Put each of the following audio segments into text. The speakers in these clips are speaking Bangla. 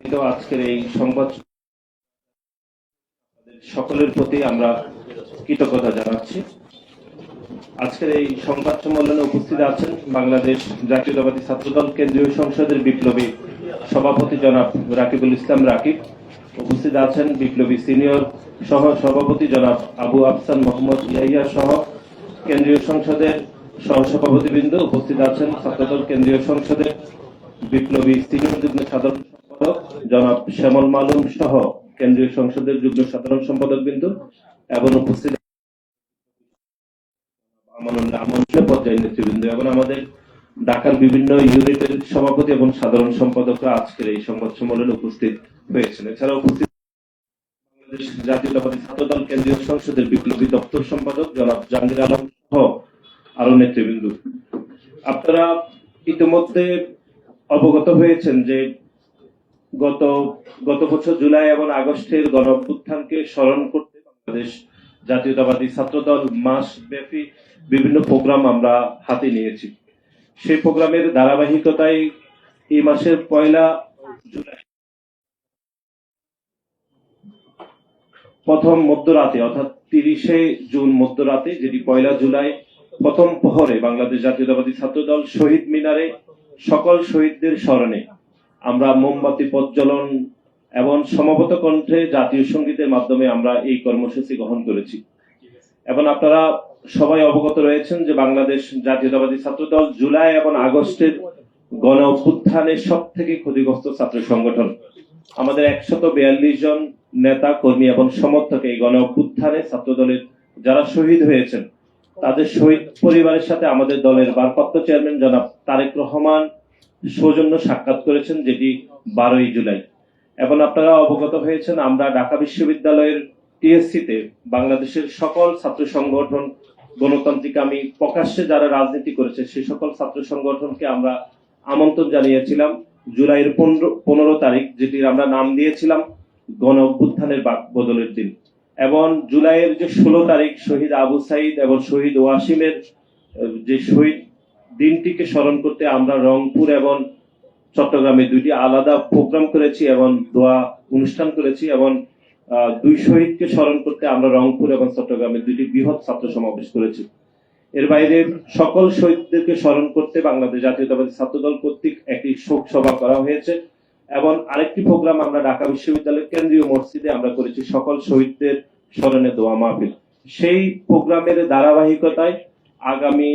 তো আজকের এই সংবাদ সকলের প্রতি আমরা কৃতজ্ঞতা জানাচ্ছি। আজকের এই সংবাদ সম্মেলনে উপস্থিত আছেন বাংলাদেশ জাতীয়তাবাদী ছাত্রদল কেন্দ্রীয় সংসদের বিপ্লবী সভাপতি জনাব রাকিবুল ইসলাম রাকিব। উপস্থিত আছেন বিপ্লবী সিনিয়র সহ সভাপতি জনাব আবু আফসান মোহাম্মদ ইয়াইয়া সহ কেন্দ্রীয় সংসদের সহসভাপতিবৃন্দ উপস্থিত আছেন ছাত্রদল কেন্দ্রীয় সংসদের বিপ্লবী সিনিয়র যুগ্ম সাধারণ সম্পাদক জনাব শ্যামল মালুম সহ কেন্দ্রীয় সংসদের যুগ্ম সাধারণ সম্পাদক বিন্দু এবং উপস্থিত পর্যায়ের নেতৃবৃন্দ এবং আমাদের ঢাকার বিভিন্ন ইউনিটের সভাপতি এবং সাধারণ সম্পাদকরা আজকের এই সংবাদ সম্মেলনে উপস্থিত হয়েছেন। এছাড়া উপস্থিত বাংলাদেশ জাতীয়তাবাদী ছাত্রদল কেন্দ্রীয় সংসদের বিপ্লবী দপ্তর সম্পাদক জনাব জাহাঙ্গীর আলম সহ আরও নেতৃবৃন্দ। আপনারা ইতিমধ্যে অবগত হয়েছেন যে গত গত বছর জুলাই এবং আগস্টের গণ স্মরণ করতে বাংলাদেশ জাতীয়তাবাদী ছাত্রদল মাস ব্যাপী বিভিন্ন প্রোগ্রাম আমরা হাতে নিয়েছি। সেই প্রোগ্রামের ধারাবাহিকতায় এই মাসের পয়লা জুলাই প্রথম মধ্যরাতে, অর্থাৎ তিরিশে জুন মধ্যরাতে, যেটি পয়লা জুলাই প্রথম প্রহরে বাংলাদেশ জাতীয়তাবাদী ছাত্রদল শহীদ মিনারে সকল শহীদদের স্মরণে আমরা মোমবাতি প্রজ্বলন এবং সমবেত কণ্ঠে জাতীয় সঙ্গীতের মাধ্যমে আমরা এই কর্মসূচি গ্রহণ করেছি। এবং আপনারা সবাই অবগত রয়েছেন যে বাংলাদেশ জাতীয়তাবাদী ছাত্রদল জুলাই এবং আগস্টের গণ অভ্যুত্থানের সব থেকে ক্ষতিগ্রস্ত ছাত্র সংগঠন। আমাদের একশত বিয়াল্লিশ জন নেতা, কর্মী এবং সমর্থক এই গণ অভ্যুত্থানে ছাত্র দলের যারা শহীদ হয়েছেন, তাদের শহীদ পরিবারের সাথে আমাদের দলের ভারপ্রাপ্ত চেয়ারম্যান জনাব তারেক রহমান সৌজন্য সাক্ষাৎ করেছেন যেটি বারোই জুলাই। এবং আপনারা অবগত হয়েছেন, আমরা ঢাকা বিশ্ববিদ্যালয়ের টিএসসিতে বাংলাদেশের সকল ছাত্র সংগঠন, গণতান্ত্রিক আমি প্রকাশ্যে যারা রাজনীতি করেছে সেই সকল ছাত্র সংগঠনকে আমরা আমন্ত্রণ জানিয়েছিলাম জুলাইয়ের পনেরো পনেরো তারিখ, যেটির আমরা নাম দিয়েছিলাম গণ অভ্যুত্থানের বদলের দিন। এবং জুলাইয়ের যে ষোলো তারিখ, শহীদ আবু সাইদ এবং শহীদ ওয়াসিমের যে শহীদ দিনটিকে স্মরণ করতে আমরা রংপুর এবং চট্টগ্রামে দুইটি আলাদা প্রোগ্রাম করেছি এবং দোয়া অনুষ্ঠান করেছি এবং দুই শহীদকে স্মরণ করতে আমরা রংপুর এবং চট্টগ্রামে দুইটি বৃহৎ ছাত্র সমাবেশ করেছি। এর বাইরে সকল শহীদদেরকে স্মরণ করতে বাংলাদেশ জাতীয়তাবাদী ছাত্রদল কর্তৃক একটি শোক সভা করা হয়েছে এবং আরেকটি প্রোগ্রাম আমরা ঢাকা বিশ্ববিদ্যালয়ের কেন্দ্রীয় মসজিদে আমরা করেছি সকল শহীদদের স্মরণে দোয়া মাহফিল। সেই প্রোগ্রামের ধারাবাহিকতায় আগামী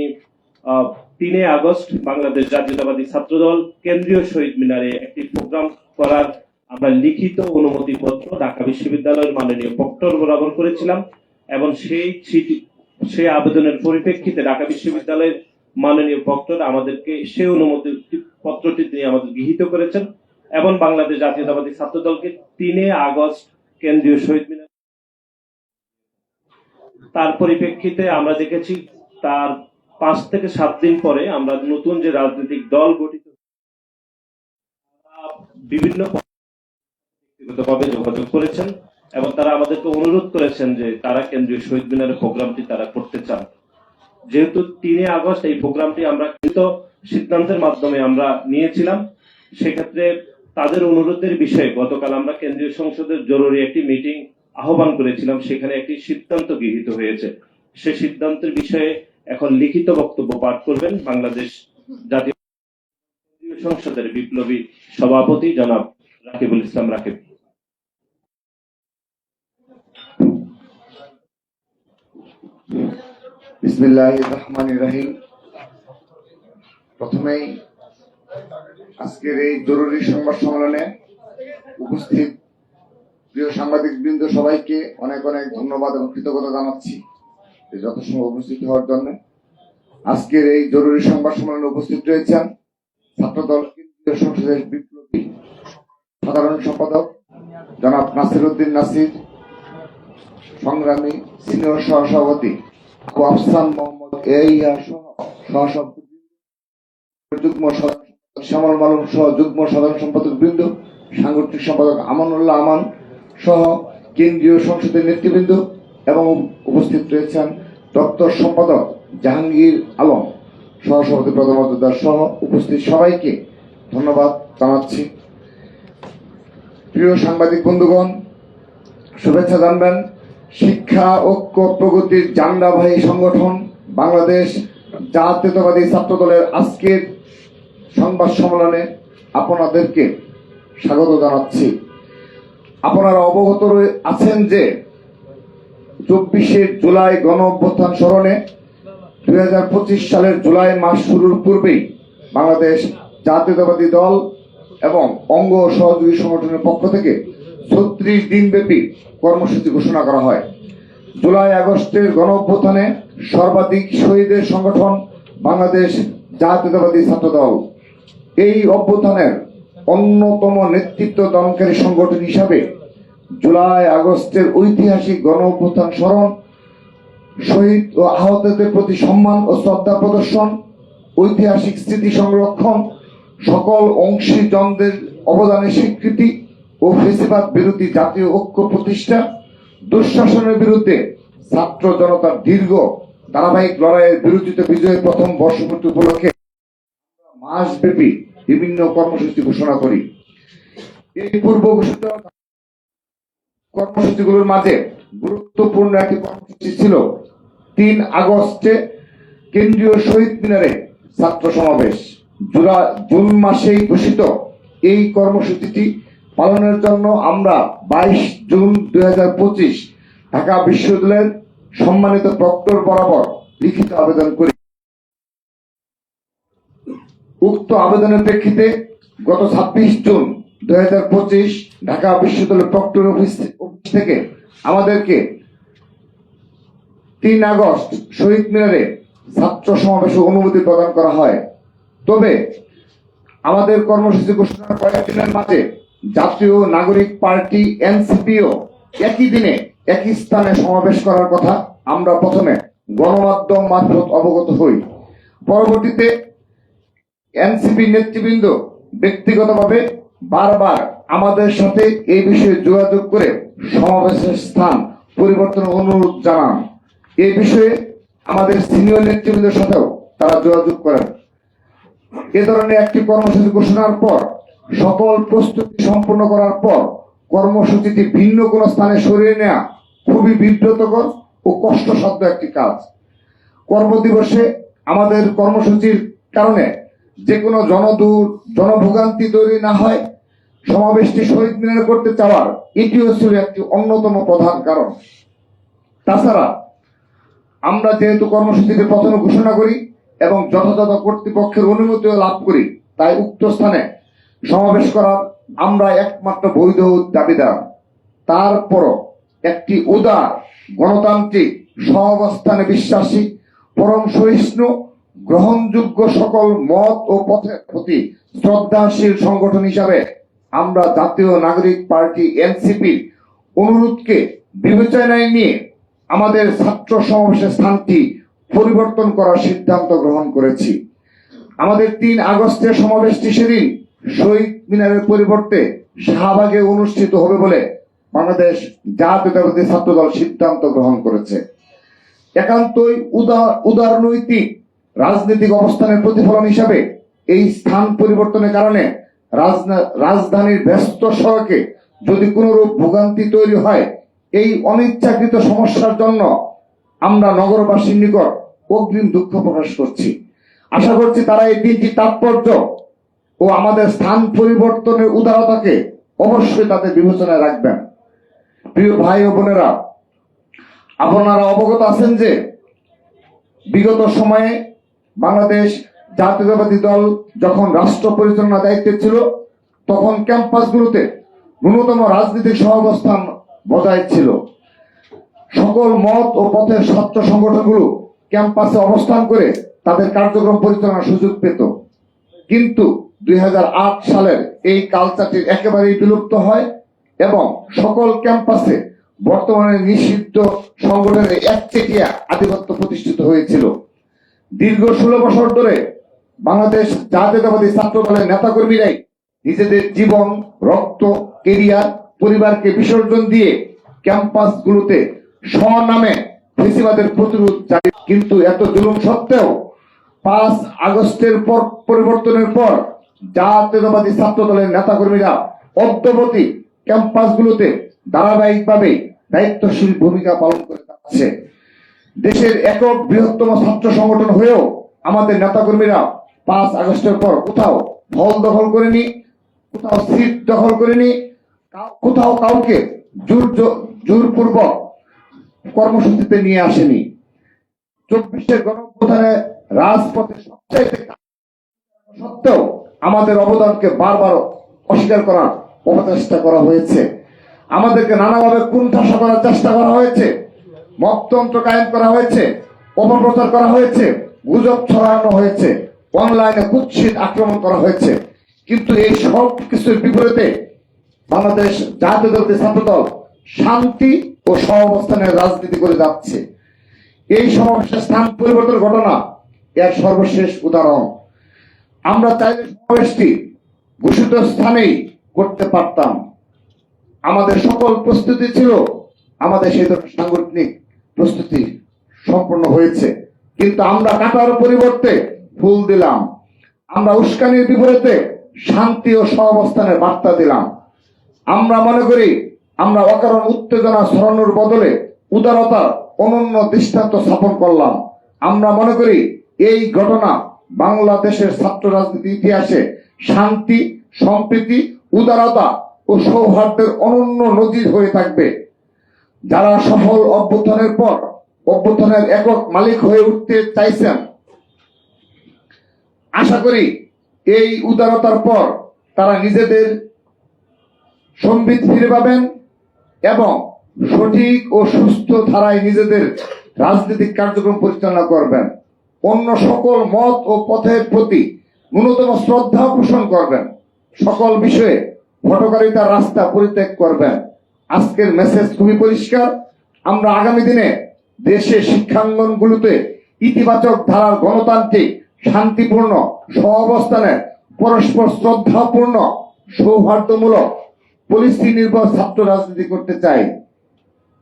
তিনে আগস্ট বাংলাদেশ জাতীয়তাবাদী ছাত্রদল কেন্দ্রীয় শহীদ মিনারে একটি প্রোগ্রাম করার আমরা লিখিত অনুমতি পত্র ঢাকা বিশ্ববিদ্যালয়ের মাননীয় প্রক্টর বরাবর করেছিলাম এবং সেই চিঠি সেই আবেদনের পরিপ্রেক্ষিতে ঢাকা বিশ্ববিদ্যালয়ের মাননীয় প্রক্টর আমাদেরকে সেই অনুমতি পত্রটি তিনি আমাদের গৃহীত করেছেন এবং বাংলাদেশ জাতীয়তাবাদী ছাত্রদলকে তিনে আগস্ট কেন্দ্রীয় শহীদ মিনার তার পরিপ্রেক্ষিতে আমরা দেখেছি তার পাঁচ থেকে সাত দিন পরে আমরা নতুন যে রাজনৈতিক দল গঠিত বিভিন্ন ব্যক্তিগতভাবে যোগাযোগ করেছেন এবং তারা আমাদেরকে অনুরোধ করেছেন যে তারা কেন্দ্রীয় শহীদ মিনারের প্রোগ্রামটি তারা করতে চান। যেহেতু তিনে আগস্ট এই প্রোগ্রামটি আমরা কৃত সিদ্ধান্তের মাধ্যমে আমরা নিয়েছিলাম, সেক্ষেত্রে তাদের অনুরোধের বিষয়ে গতকাল আমরা কেন্দ্রীয় সংসদের জরুরি একটি মিটিং আহ্বান করেছিলাম, সেখানে একটি সিদ্ধান্ত গৃহীত হয়েছে। সে সিদ্ধান্তের বিষয়ে এখন লিখিত বক্তব্য পাঠ করবেন বাংলাদেশ জাতীয় সংসদের বিপ্লবী সভাপতি জনাব রাকিবুল ইসলাম রাকিব। বিসমিল্লাহ রহমান রাহিম। প্রথমেই আজকের এই জরুরি সংবাদ সম্মেলনে উপস্থিত প্রিয় সাংবাদিক বৃন্দ সবাইকে অনেক অনেক ধন্যবাদ এবং কৃতজ্ঞতা জানাচ্ছি। আজকের এই জরুরি সংবাদ সম্মেলনে উপস্থিত রয়েছেন ছাত্রদল কেন্দ্রীয় সংসদের বিপ্লবী সাধারণ সম্পাদক জনাব নাসির উদ্দিন নাসির, সংগ্রামী সিনিয়র সহসভাপতি আফসান মোহাম্মদ এইয়া সহ সহসভাপতি যুগ্ম শ্যামল মালুম সহ যুগ্ম সাধারণ সম্পাদক বৃন্দ সাংগঠনিক সম্পাদক আমানুল্লাহ আমান সহ কেন্দ্রীয় সংসদের নেতৃবৃন্দ এবং উপস্থিত রয়েছেন দপ্তর সম্পাদক জাহাঙ্গীর আলম, সহসভাপতি প্রধান মজুমদার সহ উপস্থিত সবাইকে ধন্যবাদ জানাচ্ছি। প্রিয় সাংবাদিক বন্ধুগণ, শুভেচ্ছা জানবেন, শিক্ষা, ঐক্য, প্রগতির জান্ডাবাহী সংগঠন বাংলাদেশ জাতীয়তাবাদী ছাত্র দলের আজকের সংবাদ সম্মেলনে আপনাদেরকে স্বাগত জানাচ্ছি। আপনারা অবগত আছেন যে চব্বিশে জুলাই গণ অভ্যুত্থান স্মরণে দুই হাজার পঁচিশ সালের জুলাই মাস শুরুর পূর্বেই বাংলাদেশ জাতীয়তাবাদী দল এবং অঙ্গ সহযোগী সংগঠনের পক্ষ থেকে ছত্রিশ দিনব্যাপী কর্মসূচি ঘোষণা করা হয়। জুলাই আগস্টের গণ অভ্যুত্থানে সর্বাধিক শহীদের সংগঠন বাংলাদেশ জাতীয়তাবাদী ছাত্র দল এই অভ্যুত্থানের অন্যতম নেতৃত্ব দানকারী সংগঠন হিসাবে জুলাই আগস্টের ঐতিহাসিক গণ অভ্যুত্থান স্মরণ, শহীদ ও আহতদের প্রতি সম্মান ও শ্রদ্ধা প্রদর্শন, ঐতিহাসিক স্মৃতি সংরক্ষণ, সকল অংশীজনদের অবদানের স্বীকৃতি ও ফেসিবাদ বিরোধী জাতীয় ঐক্য প্রতিষ্ঠা, দুঃশাসনের বিরুদ্ধে ছাত্র জনতার দীর্ঘ ধারাবাহিক লড়াইয়ের বিরোধিত বিজয়ের প্রথম বর্ষপূর্তি উপলক্ষে মাসব্যাপী বিভিন্ন কর্মসূচি ঘোষণা করি। এই পূর্ব ঘোষিত কর্মসূচিগুলোর মাঝে গুরুত্বপূর্ণ একটি কর্মসূচি ছিল তিন আগস্টে কেন্দ্রীয় শহীদ মিনারে ছাত্র সমাবেশ। জুলা জুন মাসেই ঘোষিত এই কর্মসূচিটি পালনের জন্য আমরা বাইশ জুন দুই হাজার পঁচিশ ঢাকা বিশ্ববিদ্যালয়ের সম্মানিত প্রক্টর বরাবর লিখিত আবেদন করি। উক্ত আবেদনের প্রেক্ষিতে গত ছাব্বিশ জুন দুই হাজার পঁচিশ ঢাকা বিশ্ববিদ্যালয় প্রক্টর অফিস অফিস থেকে আমাদেরকে তিন আগস্ট শহীদ মিনারে ছাত্র সমাবেশে অনুমতি প্রদান করা হয়। তবে আমাদের কর্মসূচি ঘোষণার কয়েকদিনের মাঝে জাতীয় নাগরিক পার্টি, এনসিপিও একই দিনে একই স্থানে সমাবেশ করার কথা আমরা প্রথমে গণমাধ্যম মারফত অবগত হই। পরবর্তীতে এনসিপি নেতৃবৃন্দ ব্যক্তিগতভাবে বারবার আমাদের সাথে এই বিষয়ে যোগাযোগ করে সমাবেশের স্থান পরিবর্তন অনুরোধ জানান। এই বিষয়ে আমাদের সিনিয়র নেতৃবৃন্দের সাথেও তারা যোগাযোগ করেন। এ ধরনের একটি কর্মসূচি ঘোষণার পর, সকল প্রস্তুতি সম্পন্ন করার পর কর্মসূচিটি ভিন্ন কোনো স্থানে সরিয়ে নেওয়া খুবই বিব্রতকর ও কষ্টসাধ্য একটি কাজ। কর্মদিবসে আমাদের কর্মসূচির কারণে যে কোনো জনদূর, জনভোগান্তি তৈরি না হয় সমাবেশটি শহীদ মিনারে করতে চাওয়ার এটিও ছিল একটি অন্যতম প্রধান কারণ। তাছাড়া, আমরা যেহেতু কর্মসূচিটি প্রথমে ঘোষণা করি এবং যথাযথ কর্তৃপক্ষের অনুমতিও লাভ করি, তাই উক্ত স্থানে সমাবেশ করার আমরা একমাত্র বৈধ দাবিদার। তারপরও একটি উদার গণতান্ত্রিক সহাবস্থানে বিশ্বাসী, পরম সহিষ্ণু, গ্রহণযোগ্য সকল মত ও পথের প্রতি শ্রদ্ধাশীল সংগঠন হিসাবে আমরা জাতীয় নাগরিক পার্টি এনসিপির অনুরোধকে বিবেচনায় নিয়ে আমাদের ছাত্র সমাবেশের স্থানটি পরিবর্তন করার সিদ্ধান্ত গ্রহণ করেছি। আমাদের তিন আগস্টের সমাবেশটি সেদিন শহীদ মিনারের পরিবর্তে শাহবাগে অনুষ্ঠিত হবে বলে বাংলাদেশ জাতীয়তাবাদী ছাত্রদল সিদ্ধান্ত গ্রহণ করেছে। একান্তই উদার উদারনৈতিক রাজনৈতিক অবস্থানের প্রতিফলন হিসাবে এই স্থান পরিবর্তনের কারণে রাজধানীর ব্যস্ত সড়কে যদি কোনরূপ ভোগান্তি তৈরি হয়, এই অনিচ্ছাকৃত সমস্যার জন্য আমরা নগরবাসীর নিকট অগ্রিম দুঃখ প্রকাশ করছি। আশা করছি তারা এই দিনটি তাৎপর্য ও আমাদের স্থান পরিবর্তনের উদারতাকে অবশ্যই তাদের বিবেচনায় রাখবেন। প্রিয় ভাই ও বোনেরা, আপনারা অবগত আছেন যে বিগত সময়ে বাংলাদেশ জাতীয়তাবাদী দল যখন রাষ্ট্র পরিচালনা দায়িত্বে ছিল, তখন ক্যাম্পাসগুলোতে ন্যূনতম রাজনৈতিক সহাবস্থান বজায় ছিল। সকল মত ও পথের ছাত্র সংগঠনগুলো ক্যাম্পাসে অবস্থান করে তাদের কার্যক্রম পরিচালনার সুযোগ পেত। কিন্তু দুই হাজার আট সালের এই কালচারটি একেবারেই বিলুপ্ত হয় এবং সকল ক্যাম্পাসে বর্তমানে নিষিদ্ধ সংগঠনের একচেটিয়া আধিপত্য প্রতিষ্ঠিত হয়েছিল। দীর্ঘ ষোলো বছর ধরে বাংলাদেশ জাতীয়তাবাদী ছাত্র দলের নেতাকর্মীরাই নিজেদের জীবন, রক্ত, কেরিয়ার, পরিবারকে বিসর্জন দিয়ে ক্যাম্পাস ক্যাম্পাসগুলোতে স্বনামে ফেসিবাদের প্রতিরোধ কিন্তু এত জুলুম সত্ত্বেও পাঁচ আগস্টের পর পরিবর্তনের পর জাতীয়তাবাদী ছাত্র দলের নেতাকর্মীরা অদ্যবতী ক্যাম্পাসগুলোতে ধারাবাহিকভাবে দায়িত্বশীল ভূমিকা পালন করে যাচ্ছে। দেশের একক বৃহত্তম ছাত্র সংগঠন হয়েও আমাদের নেতাকর্মীরা পাঁচ আগস্টের পর কোথাও হল দখল করেনি, কোথাও সিট দখল করেনি কোথাও কাউকে জোর জোরপূর্বক কর্মসূচিতে নিয়ে আসেনি। চব্বিশের গণপ্রধানে রাজপথে সবচাইতে সত্ত্বেও আমাদের অবদানকে বারবার অস্বীকার করার অপচেষ্টা করা হয়েছে। আমাদেরকে নানাভাবে কুণ্ঠাসা করার চেষ্টা করা হয়েছে মততন্ত্র কায়েম করা হয়েছে, অপপ্রচার করা হয়েছে, গুজব ছড়ানো হয়েছে। অনলাইনে কুৎসিত আক্রমণ করা হয়েছে। কিন্তু এই সব কিছুর বিপরীতে বাংলাদেশ জাতীয় দল ছাত্র দল শান্তি ও সহাবস্থানের রাজনীতি করে যাচ্ছে। এই সমাবেশের স্থান পরিবর্তনের ঘটনা এর সর্বশেষ উদাহরণ। আমরা চাইলে সমাবেশটি ঘোষিত স্থানেই করতে পারতাম। আমাদের সকল প্রস্তুতি ছিল, আমাদের সেই ধরনের সাংগঠনিক প্রস্তুতি সম্পন্ন হয়েছে। কিন্তু আমরা কাটার পরিবর্তে ফুল দিলাম। আমরা উস্কানির বিপরীতে শান্তি ও সহাবস্থানের বার্তা দিলাম। আমরা মনে করি, আমরা অকারণ উত্তেজনা ছড়ানোর বদলে উদারতার অনন্য দৃষ্টান্ত স্থাপন করলাম। আমরা মনে করি, এই ঘটনা বাংলাদেশের ছাত্র রাজনীতি ইতিহাসে শান্তি, সম্প্রীতি, উদারতা ও সৌহার্দ্যের অনন্য নজির হয়ে থাকবে। যারা সফল অভ্যুত্থানের পর অভ্যুত্থানের একক মালিক হয়ে উঠতে চাইছেন আশা করি এই উদারতার পর তারা নিজেদের সম্বিত ফিরে পাবেন এবং সঠিক ও সুস্থ ধারায় নিজেদের রাজনৈতিক কার্যক্রম পরিচালনা করবেন। অন্য সকল মত ও পথের প্রতি ন্যূনতম শ্রদ্ধা পোষণ করবেন। সকল বিষয়ে ভটকারিতার রাস্তা পরিত্যাগ করবেন। আজকের মেসেজ খুবই পরিষ্কার। আমরা আগামী দিনে দেশে শিক্ষাঙ্গনগুলোতে ইতিবাচক ধারার গণতান্ত্রিক শান্তিপূর্ণ সহাবস্থানে পরস্পর শ্রদ্ধাপূর্ণ, সৌহার্দ্যমূলক পলিসি নির্ভর ছাত্র রাজনীতি করতে চাই।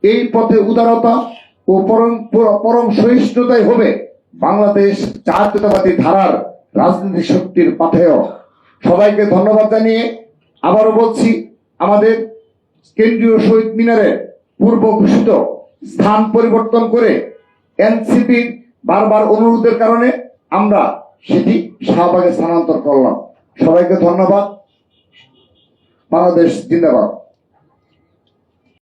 এই পথে উদারতা ও পরম পরম সহিষ্ণুতাই হবে বাংলাদেশ জাতীয়তাবাদী ধারার রাজনীতি শক্তির পাথেয় সবাইকে ধন্যবাদ জানিয়ে আবারও বলছি, আমাদের কেন্দ্রীয় শহীদ মিনারে পূর্ব ঘোষিত স্থান পরিবর্তন করে এনসিপির বারবার অনুরোধের কারণে আমরা সেটি শাহবাগে স্থানান্তর করলাম। সবাইকে ধন্যবাদ। বাংলাদেশ জিন্দাবাদ।